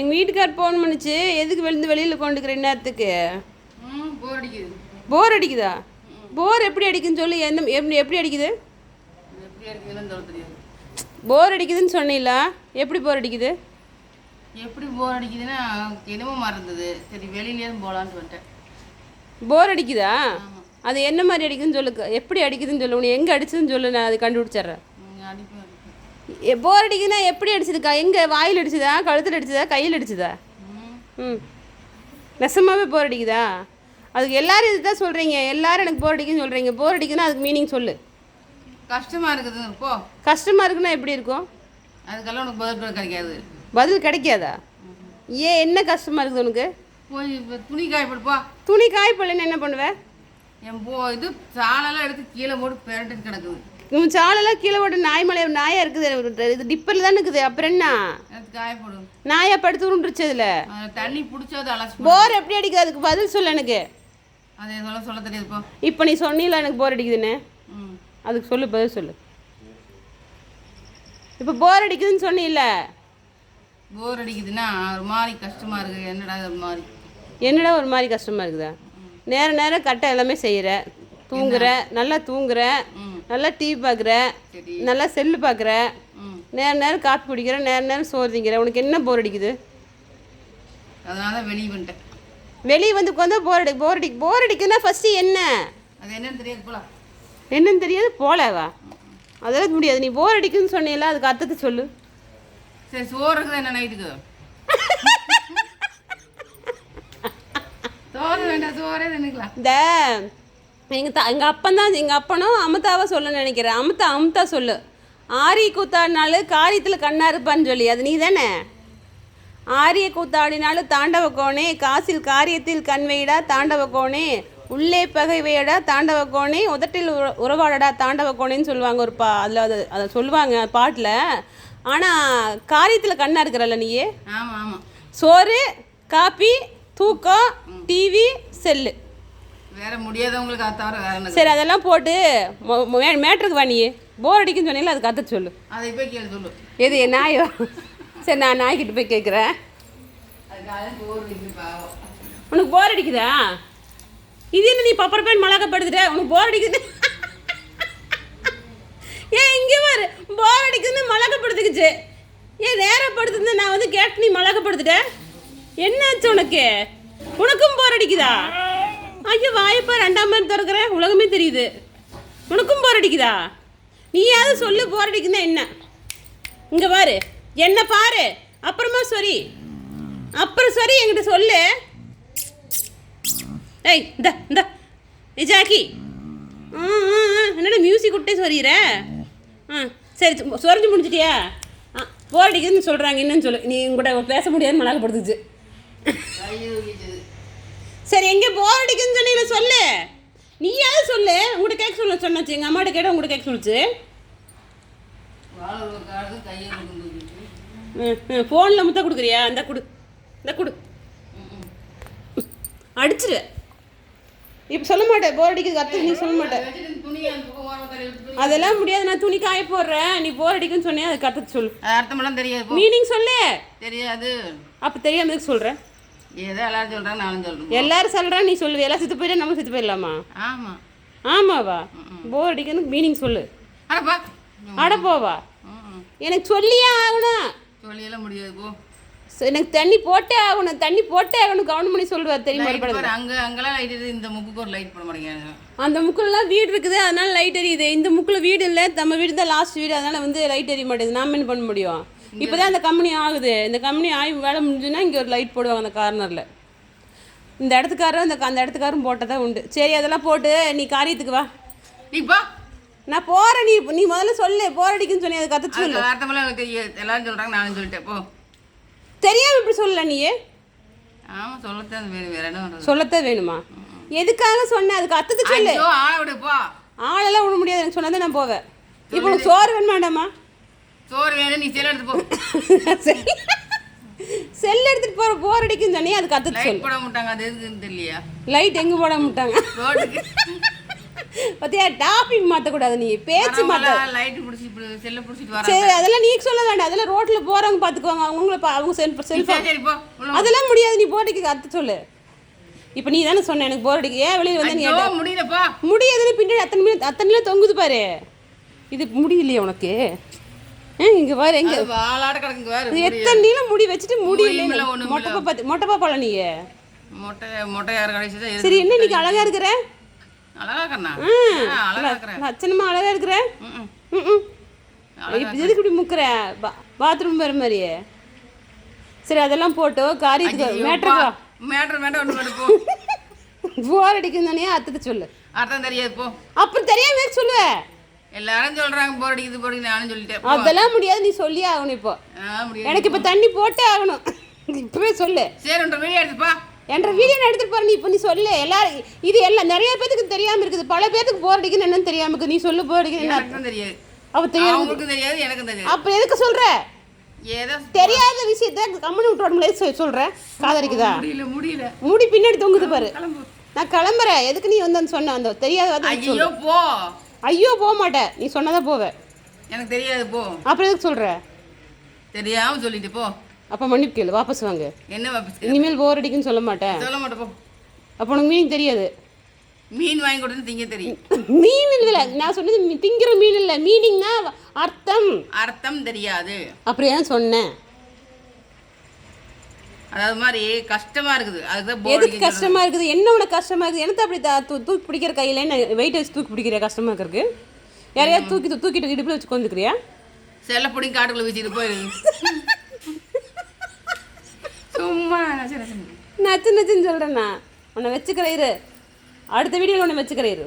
எங்கள் வீட்டுக்கார் ஃபோன் பண்ணுச்சு. எதுக்கு விழுந்து வெளியில் கொண்டுக்கிற நேரத்துக்கு போர் அடிக்குது. போர் அடிக்குதா? போர் எப்படி அடிக்குன்னு சொல்லி. என்ன எப்படி எப்படி அடிக்குது? போர் அடிக்குதுன்னு சொன்னீங்களா எப்படி போர் அடிக்குது? எப்படி போர் அடிக்குதுன்னா என்னமோ மறந்தது சரி வெளியிலேயே போகலான்ட்டு வந்துட்டேன் போர் அடிக்குதா? அது என்ன மாதிரி அடிக்குதுன்னு சொல்லு. எப்படி அடிக்குதுன்னு சொல்லு. உனக்கு எங்கே அடிச்சதுன்னு சொல்லு. நான் அது கண்டுபிடிச்சிட்றேன். போர் அடிக்குதுன்னா எப்படி அடிச்சதுக்கா? எங்கே? வாயில் அடிச்சதா? கழுத்தில் அடிச்சதா? கையில் அடிச்சதா? ம். நெசமாவே போர் அடிக்குதா? அதுக்கு எல்லாரும் இதுதான் சொல்கிறீங்க எல்லாரும் எனக்கு போர் அடிக்குன்னு சொல்கிறீங்க போர் அடிக்குதுன்னா அதுக்கு மீனிங் சொல்லு. கஷ்டமாக இருக்குது. போ. கஷ்டமாக இருக்குன்னா எப்படி இருக்கும்? அதுக்கெல்லாம் உனக்கு பதில் கூட கிடைக்காது. பதில் கிடைக்காதா? ஏன் என்ன கஷ்டமாக இருக்குது உனக்கு? போய் துணி காய போடு, போ. துணி காய்ப்பலன்னு என்ன பண்ணுவேன் என் போ இது சாலெல்லாம் எடுத்து கீழே போட்டு பெரட்டு கிடக்குது. உன் சாலெல்லாம் கீழே போட்டு நாய் மலை நாயாக இருக்குது இது டிப்பரில் தான் இருக்குது. அப்புறம் என்ன? நாயாக படுத்து உருண்டுருச்சு அதில். தண்ணி பிடிச்சது. போர் எப்படி அடிக்குது? அதுக்கு பதில் சொல்லு எனக்கு. இப்போ நீ சொன்னீல எனக்கு போர் அடிக்குதுன்னு. அதுக்கு சொல்லு பதில் சொல்லு. இப்போ போர் அடிக்குதுன்னு சொன்னீல்ல போர் அடிக்குதுன்னா ஒரு மாதிரி கஷ்டமாக இருக்குது என்னடா ஒரு மாதிரி? என்னடா ஒரு மாதிரி கஷ்டமாக இருக்குதா? நேர நேரம் கட்ட எல்லாமே செய்கிற தூங்குற நல்லா தூங்குற. நல்லா டிவி பார்க்குற நல்லா செல்லு பார்க்குற நேர நேரம் காப்பி குடிக்கிற நேர நேரம் சோறு திங்கிற. உனக்கு என்ன போர் அடிக்குது? அதனால தான் வெளியே வந்துட்டேன். வெளியே வந்து உட்காந்தா போர் அடி போர் அடி போர் அடிக்குதுன்னா ஃபஸ்ட்டு என்ன? அது என்னன்னு தெரியாது போலாம். என்னன்னு தெரியாது போலவா? அதெல்லாம் முடியாது. நீ போர் அடிக்குதுன்னு சொன்னீல அதுக்கு அர்த்தத்தை சொல்லு. சரி சோறு இருக்குதா என்ன நைட்டுக்கு சோறு வேண்டாம் சோறே தின்னுக்கலாம். இந்த எங்கள் த எங்கள் அப்பன் தான் எங்கள் அப்பனும் அமுதாவை சொல்ல நினைக்கிறேன். அமுதா அமுதா சொல்லு. ஆரி கூத்தாடினாலும் காரியத்தில் கண்ணா இருப்பான்னு சொல்லி. அது நீ தானே ஆரிய கூத்தாடினாலும் தாண்டவ கோணே காசில் காரியத்தில் கண்வைடா தாண்டவ கோணே உள்ளே பகைவையடா தாண்டவ கோணே உதட்டில் உற உறவாடடா தாண்டவ கோணேன்னு சொல்லுவாங்க ஒரு பா அதில் அது அதை சொல்லுவாங்க பாட்டில். ஆனால் காரியத்தில் கண்ணா இருக்கிறல்ல நீயே? ஆமாம் ஆமாம் சோறு காப்பி தூக்கம் டிவி செல்லு. வேற முடியாதவங்களுக்கு அது தவிர வேற என்ன சரி அதெல்லாம் போட்டு மேட்ருக்கு வா நீ. போர் அடிக்குன்னு சொன்னீங்களா அதுக்கு கற்று சொல்லு. அதை போய் கேள்வி சொல்லு. எது நாய்? சரி நான் நாய்கிட்ட போய் கேட்குறேன் உனக்கு போர் அடிக்குதா? இது என்ன நீ பப்பர் பேன் மிளகப்படுத்துட்ட உனக்கு போர் அடிக்குது. ஏன் இங்கே பாரு. போர் அடிக்குதுன்னு மிளகப்படுத்துக்குச்சு ஏன் நேரப்படுத்துன்னு நான் வந்து கேட்டு நீ மிளகப்படுத்துட்ட என்னாச்சு உனக்கு? உனக்கும் போர் அடிக்குதா? ஐயோ வாயப்பா ரெண்டாம் பேர் திறக்கிற. உலகமே தெரியுது. உனக்கும் போர் அடிக்குதா? நீயாவது சொல்லு போர் அடிக்குதுன்னா என்ன? இங்கே பாரு. என்ன பாரு. அப்புறமா சொரி அப்புறம் சரி என்கிட்ட சொல்லு. ஏய் இந்த இந்த. ஜாக்கி. ஆ ஆ, ஆ, என்னடா மியூசிக் விட்டே சொரியிற ஆ சரி சு- சொரிஞ்சு முடிஞ்சிட்டியா? ஆ போர் அடிக்குதுன்னு சொல்கிறாங்க என்னன்னு சொல்லு. நீ உங்கள்கிட்ட பேச முடியாதுன்னு மலாக்கப்படுத்துச்சு. சரி எங்கே போர் அடிக்குதுன்னு சொன்னீங்களே சொல்லு. நீயாவது சொல்லு. உங்கள்கிட்ட கேட்க சொல்ல சொன்னாச்சு. எங்கள் அம்மாட்ட கேட்ட உங்கள்கிட்ட கேட்க சொல்லுச்சு. ஃபோனில் முத்த கொடுக்குறியா? இந்த கொடு. இந்த கொடு. அடிச்சிரு. இப்போ சொல்ல மாட்டேன். போர் அடிக்குது கற்று நீ சொல்ல மாட்டேன். அதெல்லாம் முடியாது. நான் துணி காய போடுறேன். நீ போர் அடிக்குன்னு சொன்னே அதை கற்று சொல்லு. அர்த்தமெல்லாம் தெரியாது மீனிங் சொல்லு. தெரியாது. அப்போ தெரியாமதுக்கு சொல்கிறேன் ஏதோ எல்லாரும் சொல்கிறாங்க நானும் சொல்கிறேன் எல்லாரும் சொல்கிறேன் நீ சொல்லு. எல்லாம் செத்து போயிட்டா நம்ம செத்து போயிடலாமா? ஆமாம் ஆமாவா? போர் அடிக்கணும் மீனிங் சொல்லு. அடப்பா அட போவா. ம் எனக்கு சொல்லியே ஆகணும். சொல்லியெல்லாம் முடியாது போ. எனக்கு தண்ணி போட்டே ஆகணும். தண்ணி போட்டே ஆகணும். கவனம் பண்ணி சொல்லுவார் தெரியுமா அங்கே அங்கெல்லாம் லைட் இருக்குது இந்த முக்குக்கு ஒரு லைட் போட மாட்டேங்கிறாங்க. அந்த முக்குலலாம் வீடு இருக்குது. அதனால லைட் எரியுது. இந்த முக்கில் வீடு இல்லை. நம்ம வீடு தான் லாஸ்ட் வீடு. அதனால வந்து லைட் எரிய மாட்டேங்குது. நாம என்ன பண்ண முடியும்? இப்போ தான் அந்த கம்பெனி ஆகுது. இந்த கம்பெனி ஆகி வேலை முடிஞ்சுன்னா இங்கே ஒரு லைட் போடுவாங்க அந்த கார்னரில் இந்த இடத்துக்காரரும் அந்த அந்த இடத்துக்காரும் போட்டதான் உண்டு. சரி அதெல்லாம் போட்டு நீ காரியத்துக்கு வா. நீ போ. நான் போகிறேன் நீ நீ முதல்ல சொல்லு. போர் அடிக்குன்னு சொன்னி அதை கற்று சொல்லு. எல்லாரும் சொல்கிறாங்க நானும் சொல்லிட்டேன். போ. தெரியாமல் இப்படி சொல்லல நீ. ஆமாம் சொல்லத்தான் வேணும். வேற என்ன சொல்லத்தான் வேணுமா? எதுக்காக சொன்னேன் அதுக்கு அர்த்தத்தை சொல்லு. ஆளை விடு போ. ஆளெல்லாம் விட முடியாது. எனக்கு சொன்னதே நான் போவேன். இப்போ உனக்கு சோறு வேணும் வேண்டாமா? சோறு வேணும் நீ செல் எடுத்து போ. செல் எடுத்துட்டு போற போர் அடிக்குன்னு சொன்னி அதுக்கு அர்த்தத்தை சொல்லு. போட மாட்டாங்க அது எதுக்குன்னு தெரியலையா? லைட் எங்கே போட மாட்டாங்க? ரோட்டுக்கு. பத்தியா டாபிக் மாற்றக்கூடாது நீ பேச்சு மாற்ற லைட் பிடிச்சி செல்ல பிடிச்சிட்டு வரேன் சரி அதெல்லாம் நீ சொல்ல வேண்டாம் அதெல்லாம் ரோட்ல போறவங்க பாத்துக்குவாங்க அவங்கள அவங்க செல் செல்ஃபோன். அதெல்லாம் முடியாது நீ போர் அடிக்க அர்த்தம் சொல்லு. இப்போ நீ தானே சொன்ன எனக்கு போர் அடிக்க. ஏன் வெளியே வந்து ஐயோ முடியலப்பா முடியாதுன்னு பின்னாடி அத்தனை அத்தனை தொங்குது பாரு. இது முடியலையே உனக்கு. இங்க பாரு எங்க? வாளாட கிடக்குங்க வேறு இது எத்தனை நீளம் முடி வச்சுட்டு முடியுமில்ல, ஒண்ணுமில்ல. மொட்டப்பா பார்த்து மொட்டப்பா போல நீ? மொட்டை மொட்டையார் கடைசி தான் சரி என்ன இன்னைக்கு அழகா இருக்கிற? அழகா ம். அழகா இருக்கிறேன். லட்சணமா அழகா இருக்கிற? ம், ம். ம் இப்போ எதுக்கு இப்படி முக்குற? பாத்ரூம் வர மாதிரியே சரி அதெல்லாம் போட்டு காரியத்துக்கு மேட்ருக்கு வா. மேட்ரு மேட்ரு ஒன்று போ. போர் அடிக்கும் தானே சொல்லு. அர்த்தம் தெரியாது போ. அப்புறம் தெரியாம எதுக்கு சொல்லுவ? எல்லாரும் சொல்றாங்க போர் அடிக்குது போர் நானும் சொல்லிட்டேன். அதெல்லாம் முடியாது நீ சொல்லியே ஆகணும் இப்போ. எனக்கு இப்போ தண்ணி போட்டே ஆகணும். இப்பவே சொல்லு. சரி உன்ற வெளியே எடுத்துப்பா என்ற வீடியோ நான் எடுத்துட்டு போறேன் நீ இப்போ நீ சொல்லு. எல்லாரும் இது எல்லாம் நிறைய பேத்துக்கு தெரியாம இருக்குது. பல பேத்துக்கு போர் அடிக்குன்னு என்னன்னு தெரியாம இருக்குது. நீ சொல்லு போர் அடிக்குன்னு தெரியாது. அவ தெரியாது. அவங்களுக்கும் தெரியாது எனக்கும் தெரியாது. அப்புறம் எதுக்கு சொல்ற? ஏதோ தெரியாத விஷயத்த கம்மனு விட்டு சொல்ற காதடிக்குதா? முடியல முடியல. முடி பின்னாடி தொங்குது பாரு. நான் கிளம்புறேன். எதுக்கு நீ வந்து சொன்ன? அந்த தெரியாத? ஐயோ போ. ஐயோ போக மாட்டேன் நீ சொன்னதான் போவ. எனக்கு தெரியாது போ. அப்புறம் எதுக்கு சொல்ற? தெரியாம சொல்லிட்டு போ. அப்போ மன்னிப்பு கேளு வாபஸ் வாங்க. என்ன வாபஸ் இனிமேல் போர் அடிக்குன்னு சொல்ல மாட்டேன் சொல்ல மாட்டேன் போ. அப்போ உனக்கு மீன் தெரியாது. மீன் வாங்கி கொடுத்து திங்க தெரியும். மீன் இல்லை நான் சொன்னது திங்கிற மீன் இல்லை. மீனிங்னா அர்த்தம். அர்த்தம் தெரியாது. அப்புறம் ஏன் சொன்னேன் அதாவது மாதிரி கஷ்டமா இருக்குது. அதுக்கு தான் போர் எதுக்கு கஷ்டமா இருக்குது? என்ன உனக்கு கஷ்டமா இருக்குது? எனக்கு அப்படி தா- தூக்கி பிடிக்கிற கையில வெயிட் வச்சு தூக்கி பிடிக்கிற கஷ்டமா இருக்கு யாரையாவது தூக்கி தூக்கிட்டு இடுப்பில் வச்சு கொண்டுக்கிறியா செல்ல பிடி காட்டுக்குள்ள வச்சுட்டு போயிருக்கு சும்மா நச்சு நச்சு நச்சு நச்சுன்னு சொல்கிறேன் நான். உன்னை வச்சுக்கிற இரு. அடுத்த வீடியோவில் உன்னை வச்சுக்கிற இரு.